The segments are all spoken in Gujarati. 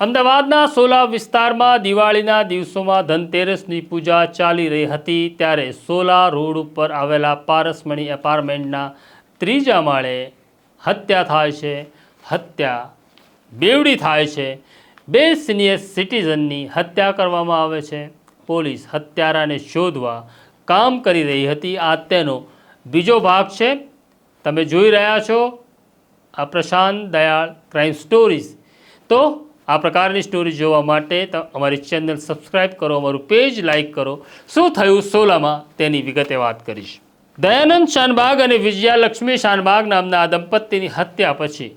અમદાવાદના સોલા વિસ્તારમાં દિવાળીના દિવસોમાં ધનતેરસની પૂજા ચાલી રહી હતી ત્યારે સોલા રોડ ઉપર આવેલા પારસમણી એપાર્ટમેન્ટના ત્રીજા માળે હત્યા થાય છે. હત્યા બેવડી થાય છે. બે સિનિયર સિટીઝનની હત્યા કરવામાં આવે છે. પોલીસ હત્યારાને શોધવા કામ કરી રહી હતી. આ તેનો બીજો ભાગ છે. તમે જોઈ રહ્યા છો આ પ્રશાંત દયાળ ક્રાઇમ સ્ટોરીઝ. તો આ પ્રકારની સ્ટોરી જોવા માટે અમારી ચેનલ સબસ્ક્રાઈબ કરો, અમારું પેજ લાઈક કરો. શું થયું સોલામાં? તેની વિગતે વાત કરીશ. દયાનંદ શાનબાગ અને વિજયાલક્ષ્મી શાનબાગ નામના આ દંપતીની હત્યા પછી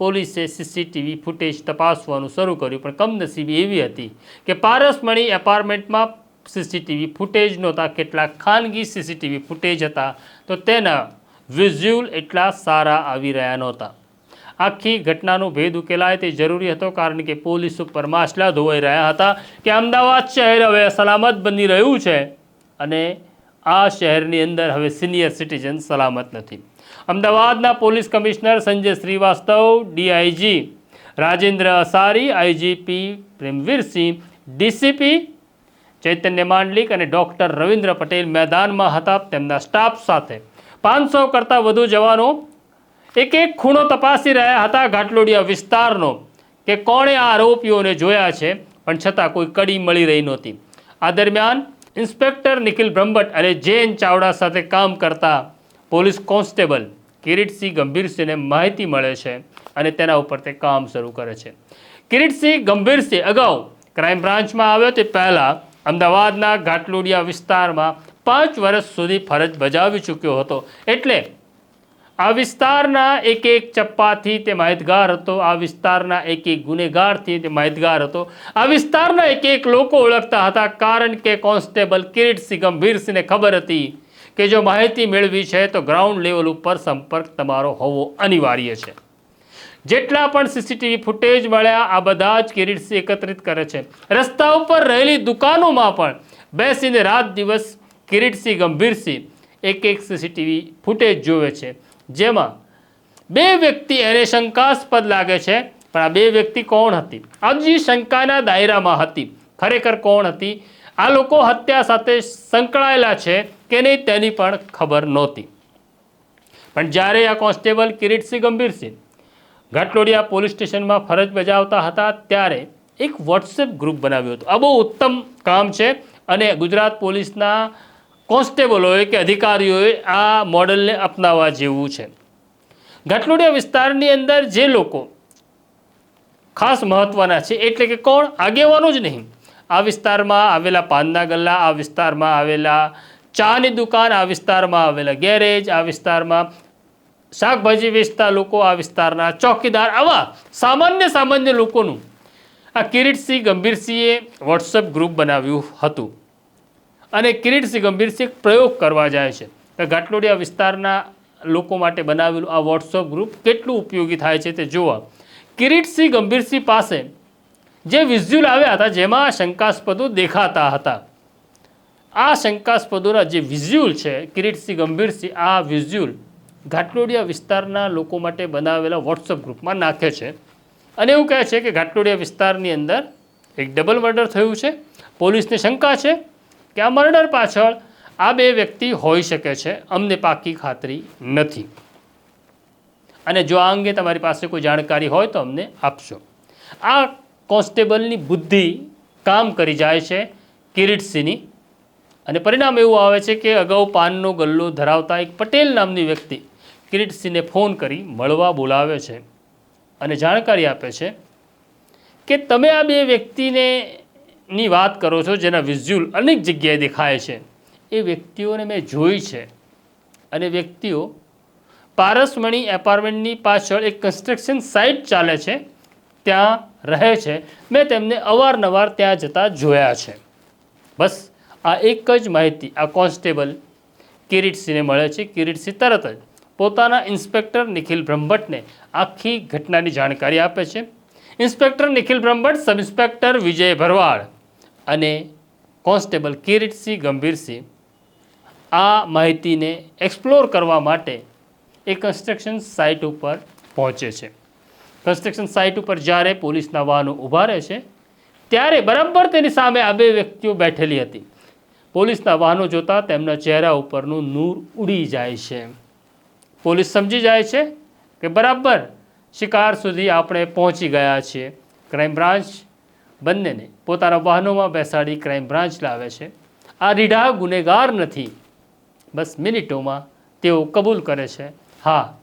પોલીસે સીસીટીવી ફૂટેજ તપાસવાનું શરૂ કર્યું, પણ કમનસીબી એવી હતી કે પારસમણી એપાર્ટમેન્ટમાં સીસીટીવી ફૂટેજ નહોતા, કેટલાક ખાનગી સીસીટીવી ફૂટેજ હતા, તો તેના વિઝ્યુઅલ એટલા સારા આવી રહ્યા નહોતા. આખી ઘટનાનો ભેદ ઉકેલાય તે જરૂરી હતો કારણ કે પોલીસ ઉપર માછલા ધોવાઈ રહ્યા હતા કે અમદાવાદ શહેર હવે સલામત બની રહ્યું છે અને આ શહેરની અંદર હવે સિનિયર સિટીઝન સલામત નથી. અમદાવાદના police commissioner Sanjay Shrivastava, DIG Rajendra Asari, IGP Premvirsinh DCP Chaitanya Mandlik અને ડૉક્ટર રવિન્દ્ર પટેલ મેદાનમાં હતા તેમના સ્ટાફ સાથે. પાંચસો કરતાં વધુ જવાનો એક એક ખૂણો તપાસી રહ્યા હતા ઘાટલોડિયા વિસ્તારનો કે કોણે આ આરોપીઓને જોયા છે, પણ છતાં કોઈ કડી મળી રહી નહોતી. આ દરમિયાન ઇન્સ્પેક્ટર નિખિલ બ્રહ્મભટ્ટ અને જૈન ચાવડા સાથે કામ કરતા પોલીસ કોન્સ્ટેબલ કિરીટસિંહ ગંભીરસિંહને માહિતી મળે છે અને તેના ઉપર તે કામ શરૂ કરે છે. કિરીટસિંહ ગંભીરસિંહ અગાઉ ક્રાઇમ બ્રાન્ચમાં આવ્યો તે પહેલાં અમદાવાદના ઘાટલોડિયા વિસ્તારમાં પાંચ વર્ષ સુધી ફરજ બજાવી ચૂક્યો હતો. એટલે આ વિસ્તારના એક એક ચપ્પાથી તે માહિતગાર હતો, આ વિસ્તારના એક એક ગુનેગારથી તે માહિતગાર હતો. આ વિસ્તારના એક એક લોકો ઓળખતા હતા, કારણ કે કોન્સ્ટેબલ કિરીટસિંહ ગંભીરસિંહને ખબર હતી કે જો માહિતી મેળવી છે તો ગ્રાઉન્ડ લેવલ ઉપર સંપર્ક તમારો હોવો અનિવાર્ય છે. જેટલા પણ સીસીટીવી ફૂટેજ મળ્યા, આ બધા જ કિરીટસિંહ એકત્રિત કરે છે. રસ્તા ઉપર રહેલી દુકાનોમાં પણ બેસીને રાત દિવસ કિરીટસિંહ ગંભીરસિંહ એક એક સીસીટીવી ફૂટેજ જોવે છે. જેમાં બે વ્યક્તિ એને શંકાસ્પદ લાગે છે, પણ આ બે વ્યક્તિ કોણ હતી? હજી શંકાના દાયરામાં હતી. ખરેખર કોણ હતી? આ લોકો હત્યા સાથે સંકળાયેલા છે કે નહીં તેની પણ ખબર નહોતી. પણ જ્યારે આ કોન્સ્ટેબલ કિરીટસિંહ ગંભીરસિંહ ઘાટલોડિયા પોલીસ સ્ટેશનમાં ફરજ બજાવતા હતા, ત્યારે એક વોટ્સએપ ગ્રુપ બનાવ્યું હતું. આ બહુ ઉત્તમ કામ છે અને ગુજરાત પોલીસના કોન્સ્ટેબલોએ કે અધિકારીઓએ આ મોડલને અપનાવવા જેવું છે. ઘાટલોડિયા વિસ્તારની અંદર જે લોકો ખાસ મહત્ત્વના છે, એટલે કે કોણ? આગેવાનો જ નહીં. આ વિસ્તારમાં આવેલા પાનના ગલ્લા, આ વિસ્તારમાં આવેલા ચાની દુકાન, આ વિસ્તારમાં આવેલા ગેરેજ, આ વિસ્તારમાં શાકભાજી વેચતા લોકો, આ વિસ્તારના ચોકીદાર, આવા સામાન્ય સામાન્ય લોકોનું આ કિરીટસિંહ ગંભીરસિંહે વોટ્સઅપ ગ્રુપ બનાવ્યું હતું. અને કિરીટસિંહ ગંભીરસિંહ પ્રયોગ કરવા જાય છે. ઘાટલોડિયા વિસ્તારના લોકો માટે બનાવેલું આ વોટ્સઅપ ગ્રુપ કેટલું ઉપયોગી થાય છે તે જોવા કિરીટસિંહ ગંભીરસિંહ પાસે જે વિઝ્યુઅલ આવ્યા હતા, જેમાં શંકાસ્પદો દેખાતા હતા. આ શંકાસ્પદોના જે વિઝ્યુઅલ છે કિરીટસિંહ ગંભીરસિંહ આ વિઝ્યુઅલ ઘાટલોડિયા વિસ્તારના લોકો માટે બનાવેલા વોટ્સઅપ ગ્રુપમાં નાખે છે. અને એવું કહે છે કે ઘાટલોડિયા વિસ્તારની અંદર એક ડબલ મર્ડર થયું છે. પોલીસને શંકા છે. કે આ મર્ડર પાછળ આ બે વ્યક્તિ હોઈ શકે છે, અમને પાકી ખાતરી નથી. અને જો આ અંગે તમારી પાસે કોઈ જાણકારી હોય તો અમને આપશો. આ કોન્સ્ટેબલની બુદ્ધિ કામ કરી જાય છે કિરીટસિંહની. અને પરિણામ એવું આવે છે કે અગાઉ પાનનો ગલ્લો ધરાવતા એક પટેલ નામની વ્યક્તિ કિરીટસિંહને ફોન કરી મળવા બોલાવે છે અને જાણકારી આપે છે કે તમે આ બે વ્યક્તિને ની વાત કરો છો જેના વિઝ્યુઅલ અનેક જગ્યાએ દેખાય છે. એ વ્યક્તિઓને મેં જોઈ છે. અને વ્યક્તિઓ પારસમણી એપાર્ટમેન્ટની પાછળ એક કન્સ્ટ્રક્શન સાઇટ ચાલે છે. ત્યાં રહે છે. મેં તેમને અવારનવાર ત્યાં જતા જોયા છે. બસ આ એક જ માહિતી આ કોન્સ્ટેબલ કિરીટસિંહને મળે છે. કિરીટસિંહ તરત જ પોતાના ઇન્સ્પેક્ટર નિખિલ બ્રહ્મભટ્ટને આખી ઘટનાની જાણકારી આપે છે. Inspector Nikhil Brahmbhatt sub inspector Vijay Bharwad અને કોન્સ્ટેબલ કિરીટસિંહ ગંભીરસિંહ આ માહિતીને એક્સપ્લોર કરવા માટે એ કન્સ્ટ્રક્શન સાઇટ ઉપર પહોંચે છે. કન્સ્ટ્રક્શન સાઇટ ઉપર જ્યારે પોલીસના વાહનો ઊભા રહે છે, ત્યારે બરાબર તેની સામે આ બે વ્યક્તિઓ બેઠેલી હતી. પોલીસના વાહનો જોતાં તેમના ચહેરા ઉપરનું નૂર ઉડી જાય છે. પોલીસ સમજી જાય છે કે બરાબર શિકાર સુધી આપણે પહોંચી ગયા છીએ. ક્રાઇમ બ્રાન્ચ બંનેને પોતાના વાહનોમાં બેસાડી ક્રાઇમ બ્રાન્ચ લાવે છે. આ રીઢા ગુનેગાર નથી. બસ મિનિટોમાં તેઓ કબૂલ કરે છે. હા,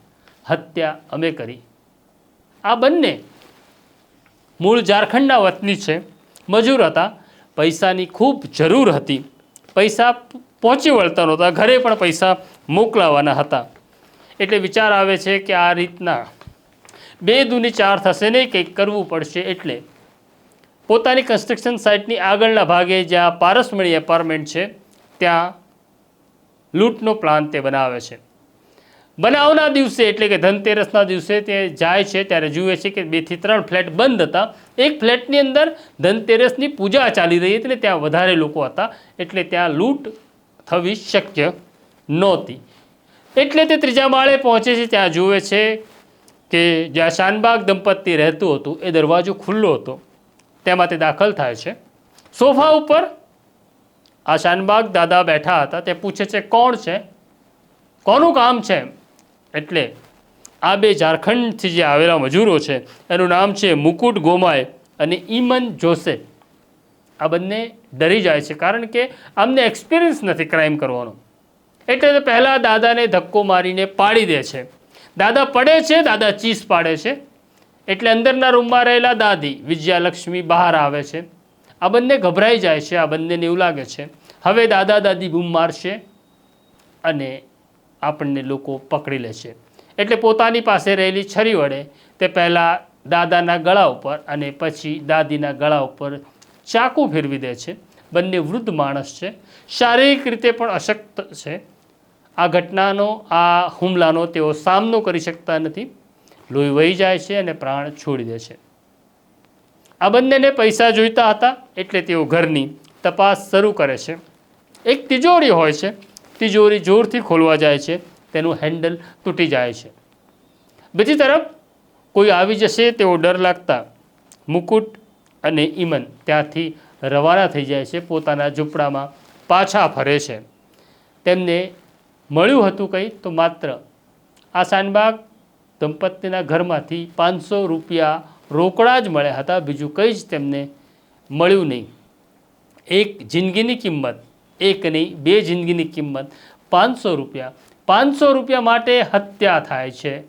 હત્યા અમે કરી. આ બંને મૂળ ઝારખંડના વતની છે. મજૂર હતા. પૈસાની ખૂબ જરૂર હતી. પૈસા પહોંચી વળતા નહોતા. ઘરે પણ પૈસા મોકલાવાના હતા. એટલે વિચાર આવે છે કે આ રીતના બે દૂની ચાર થશે નહીં કંઈક કરવું પડશે એટલે પોતાની કન્સ્ટ્રક્શન સાઇટની આગળના ભાગે જ્યાં પારસમણી એપાર્ટમેન્ટ છે, ત્યાં લૂંટનો પ્લાન તે બનાવે છે. બનાવના દિવસે એટલે કે ધનતેરસના દિવસે તે જાય છે, ત્યારે જુએ છે કે બેથી ત્રણ ફ્લેટ બંધ હતા. એક ફ્લેટની અંદર ધનતેરસની પૂજા ચાલી રહી હતી ને ત્યાં વધારે લોકો હતા, એટલે ત્યાં લૂંટ થવી શક્ય નહોતી. એટલે તે ત્રીજા માળે પહોંચે છે, ત્યાં જુએ છે કે જ્યાં શાનબાગ દંપતી રહેતું હતું, એ દરવાજો ખુલ્લો હતો. તેમાં તે દાખલ થાય છે. સોફા ઉપર આ શાનબાગ દાદા બેઠા હતા. તે પૂછે છે, કોણ છે? કોનું કામ છે? એટલે આ બે ઝારખંડથી જે આવેલા મજૂરો છે, એનું નામ છે મુકુટ ગોમાય અને ઈમન જોસે આ બંને ડરી જાય છે, કારણ કે આમને એક્સપિરિયન્સ નથી ક્રાઇમ કરવાનો. એટલે પહેલાં દાદાને ધક્કો મારીને પાડી દે છે. દાદા પડે છે, દાદા ચીસ પાડે છે. એટલે અંદરના રૂમમાં રહેલા દાદી વિજયાલક્ષ્મી બહાર આવે છે. આ બંને ગભરાઈ જાય છે, આ બંનેને એવું લાગે છે. હવે દાદા દાદી બૂમ મારશે અને આપણને લોકો પકડી લે છે. એટલે પોતાની પાસે રહેલી છરી વડે તે પહેલાં દાદાના ગળા ઉપર અને પછી દાદીના ગળા ઉપર ચાકુ ફેરવી દે છે. બંને વૃદ્ધ માણસ છે. શારીરિક રીતે પણ અશક્ત છે. આ ઘટનાનો, આ હુમલાનો તેઓ સામનો કરી શકતા નથી. લોહી વહી જાય છે અને પ્રાણ છોડી દે છે. આ બંનેને પૈસા જોઈતા હતા એટલે તેઓ ઘરની તપાસ શરૂ કરે છે. એક તિજોરી હોય છે. તિજોરી જોરથી ખોલવા જાય છે. તેનું હેન્ડલ તૂટી જાય છે. બીજી તરફ કોઈ આવી જશે તેવો ડર લાગતા મુકુટ અને ઈમન ત્યાંથી રવાના થઈ જાય છે. પોતાના ઝૂંપડામાં પાછા ફરે છે. તેમને મળ્યું હતું કંઈ તો માત્ર આ શાનબાગ દંપતીના ઘરમાંથી પાંચસો રૂપિયા રોકડા જ મળ્યા હતા. બીજું કંઈ જ તેમને મળ્યું નહીં. એક જિંદગીની કિંમત, એક નહીં, બે જિંદગીની કિંમત પાંચસો રૂપિયા. પાંચસો રૂપિયા માટે હત્યા થાય છે.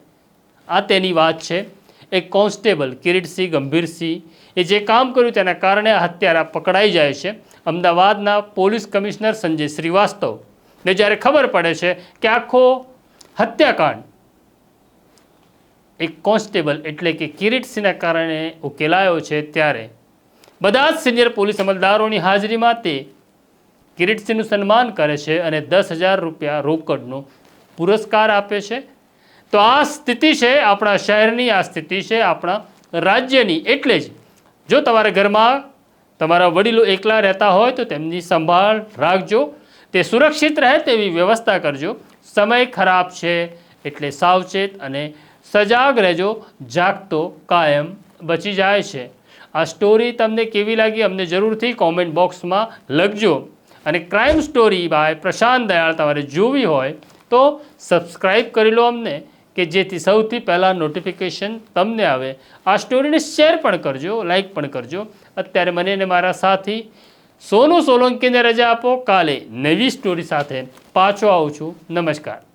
આ તેની વાત છે. એક કોન્સ્ટેબલ કિરીટસિંહ ગંભીરસિંહ એ જે કામ કર્યું તેના કારણે હત્યારા પકડાઈ જાય છે. અમદાવાદના પોલીસ કમિશનર સંજય શ્રીવાસ્તવ ને જ્યારે ખબર પડે છે કે આખો હત્યાકાંડ એક કોન્સ્ટેબલ એટલે કે કિરીટસિંહના કારણે ઉકેલાયો છે ત્યારે. બધા જ સિનિયર પોલીસ અમલદારોની હાજરીમાં તે કિરીટસિંહનું સન્માન કરે છે અને દસ હજાર રૂપિયા રોકડનો પુરસ્કાર આપે છે. તો આ સ્થિતિ છે, આપણા શહેરની આ સ્થિતિ છે, આપણા રાજ્યની. એટલે જ જો તમારા ઘરમાં તમારા વડીલો એકલા રહેતા હોય તો તેમની સંભાળ રાખજો, તે સુરક્ષિત રહે તેવી વ્યવસ્થા કરજો. સમય ખરાબ છે, એટલે સાવચેત અને સજાગ રહેજો, જાગતો, કાયમ બચી જાય છે. આ સ્ટોરી તમને કેવી લાગી અમને જરૂરથી કોમેન્ટ બોક્સમાં લખજો. અને crime story by Prashant Dayal તમારે જોવી હોય તો સબસ્ક્રાઈબ કરી લો અમને, કે જેથી સૌથી પહેલાં નોટિફિકેશન તમને આવે. આ સ્ટોરીને શેર પણ કરજો લાઈક પણ કરજો. અત્યારે મને અને મારા સાથી સોનું સોલંકીને રજા આપો. કાલે નવી સ્ટોરી સાથે પાછો આવું છું. નમસ્કાર.